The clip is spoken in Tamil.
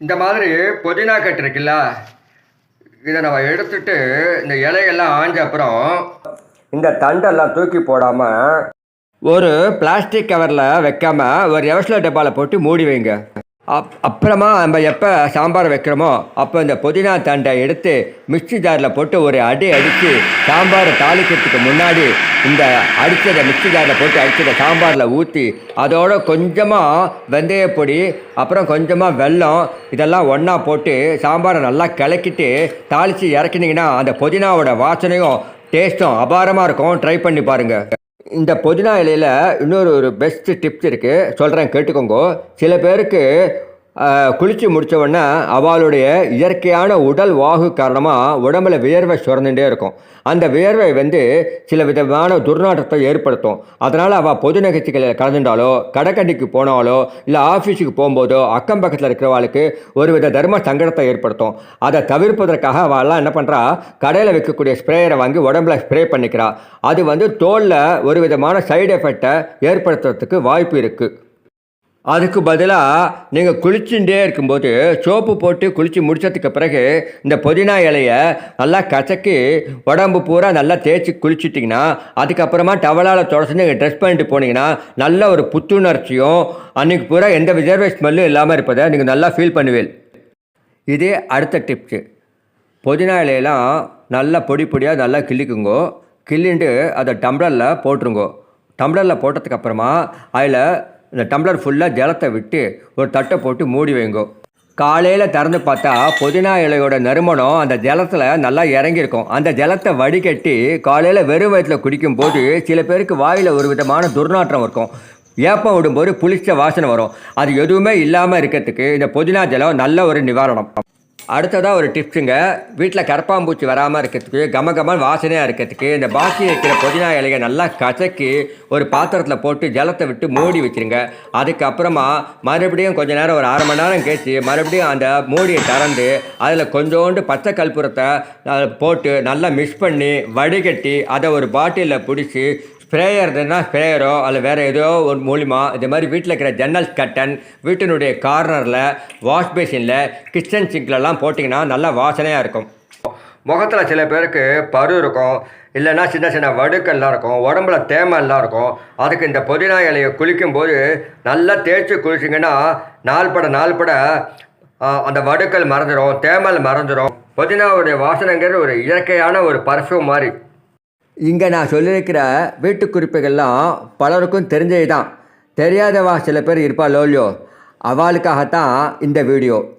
இந்த மாதிரி புதினா கட்டு இருக்குல்ல இதை நம்ம எடுத்துட்டு இந்த இலையெல்லாம் ஆஞ்ச அப்புறம் இந்த தண்டெல்லாம் தூக்கி போடாமல் ஒரு பிளாஸ்டிக் கவரில் வைக்காம ஒரு எவஸ்ல டப்பாவில் போட்டு மூடி வைங்க. அப் அப்புறமா நம்ம எப்போ சாம்பார் வைக்கிறோமோ அப்போ இந்த புதினா தண்டை எடுத்து மிக்ஸி ஜாரில் போட்டு ஒரு அடி அடித்து சாம்பாரை தாளிக்கிறதுக்கு முன்னாடி இந்த அடித்ததை மிக்ஸி ஜாரில் போட்டு அடித்ததை சாம்பாரில் ஊற்றி அதோட கொஞ்சமாக வெந்தயப்பொடி அப்புறம் கொஞ்சமாக வெல்லம் இதெல்லாம் ஒன்றா போட்டு சாம்பாரை நல்லா கிளக்கிட்டு தாளித்து இறக்கினீங்கன்னா அந்த புதினாவோட வாசனையும் டேஸ்ட்டும் அபாரமாக இருக்கும். ட்ரை பண்ணி பாருங்கள் இந்த புதினா இலையில் இன்னொரு ஒரு பெஸ்ட் டிப்ஸ் இருக்குது சொல்கிறேன் கேட்டுக்கோங்க. சில பேருக்கு குளித்து முடித்தவொடனே அவளுடைய இயற்கையான உடல் வாகு காரணமாக உடம்புல வியர்வை சுரந்துட்டே இருக்கும். அந்த வியர்வை வந்து சில விதமான துர்நாற்றத்தை ஏற்படுத்தும். அதனால் அவள் பொது நிகழ்ச்சிகளில் கலந்துட்டாலோ கடைக்கண்டிக்கு போனாலோ இல்லை ஆஃபீஸுக்கு போகும்போதோ அக்கம் பக்கத்தில் இருக்கிறவாளுக்கு ஒரு வித தர்ம சங்கடத்தை ஏற்படுத்தும். அதை தவிர்ப்பதற்காக அவள்லாம் என்ன பண்ணுறா கடையில் வைக்கக்கூடிய ஸ்ப்ரேயரை வாங்கி உடம்புல ஸ்ப்ரே பண்ணிக்கிறா. அது வந்து தோலில் ஒரு விதமான சைடு எஃபெக்டை ஏற்படுத்துறதுக்கு வாய்ப்பு இருக்குது அதுக்கு பதிலாக நீங்கள் குளிச்சுட்டே இருக்கும்போது சோப்பு போட்டு குளித்து முடிச்சதுக்கு பிறகு இந்த புதினா இலையை நல்லா கசக்கி உடம்பு பூரா நல்லா தேய்ச்சி குளிச்சிட்டிங்கன்னா அதுக்கப்புறமா டவலால் தொடச்சி நீங்கள் ட்ரெஸ் பண்ணிட்டு போனீங்கன்னா நல்ல ஒரு புத்துணர்ச்சியும் அன்றைக்கி பூரா எந்த விஜர்வை ஸ்மெல்லும் இல்லாமல் இருப்பதை நீங்கள் நல்லா ஃபீல் பண்ணுவீள். இதே அடுத்த டிப்ஸு புதினா இலையெல்லாம் நல்லா பொடி பொடியாக நல்லா கிள்ளிக்குங்கோ கிள்ளிண்டு அதை டம்ளரில் போட்டுருங்கோ. டம்ளரில் போட்டதுக்கப்புறமா அதில் இந்த டம்ளர் ஃபுல்லாக ஜலத்தை விட்டு ஒரு தட்டை போட்டு மூடி வைங்கோ. காலையில் திறந்து பார்த்தா புதினா இலையோட நறுமணம் அந்த ஜலத்தில் நல்லா இறங்கியிருக்கும். அந்த ஜலத்தை வடிகட்டி காலையில் வெறும் வயிற்றில் குடிக்கும்போது சில பேருக்கு வாயில் ஒரு விதமான துர்நாற்றம் இருக்கும். ஏப்பம் விடும்போது புளிச்ச வாசனை வரும். அது எதுவுமே இல்லாமல் இருக்கிறதுக்கு இந்த புதினா ஜலம் நல்ல ஒரு நிவாரணம். அடுத்ததாக ஒரு டிப்ஸுங்க. வீட்டில் கரப்பாம்பூச்சி வராமல் இருக்கிறதுக்கு கம கம வாசனையாக இருக்கிறதுக்கு இந்த பாக்கி இருக்கிற புதினா இலையை நல்லா கசக்கி ஒரு பாத்திரத்தில் போட்டு ஜலத்தை விட்டு மூடி வச்சிருங்க. அதுக்கப்புறமா மறுபடியும் கொஞ்ச நேரம் ஒரு அரை மணி நேரம் கழிச்சு மறுபடியும் அந்த மூடியை திறந்து அதில் கொஞ்சோண்டு பச்சை கற்பூரத்தை போட்டு நல்லா மிக்ஸ் பண்ணி வடிகட்டி அதை ஒரு பாட்டிலில் பிடிச்சி ஸ்ப்ரேயர் இருந்ததுன்னா ஸ்ப்ரேயரோ அல்ல வேறு ஏதோ ஒரு மூலிமா இது மாதிரி வீட்டில் இருக்கிற ஜன்னல் கட்டன் வீட்டினுடைய கார்னரில் வாஷ்பேஷினில் கிச்சன் சிங்க்லலாம் போட்டிங்கன்னா நல்லா வாசனையாக இருக்கும். முகத்தில் சில பேருக்கு பரு இருக்கும் இல்லைன்னா சின்ன சின்ன வடுக்கள்லாம் இருக்கும் உடம்புல தேமெல்லாம் இருக்கும். அதுக்கு இந்த புதினா இலையை குளிக்கும்போது நல்லா தேய்ச்சி குளிச்சிங்கன்னா நாள்பட நாள்பட அந்த வடுக்கள் மறந்துடும் தேமல் மறந்துடும் புதினாவுடைய வாசனைங்கிறது ஒரு இயற்கையான ஒரு பர்ஃப்யூம் மாதிரி. இங்கே நான் சொல்லியிருக்கிற வீட்டு குறிப்புகள்லாம் பலருக்கும் தெரிஞ்சது தான் தெரியாதவா சில பேர் இருப்பாளோ இல்லையோ அவளுக்காகத்தான் இந்த வீடியோ.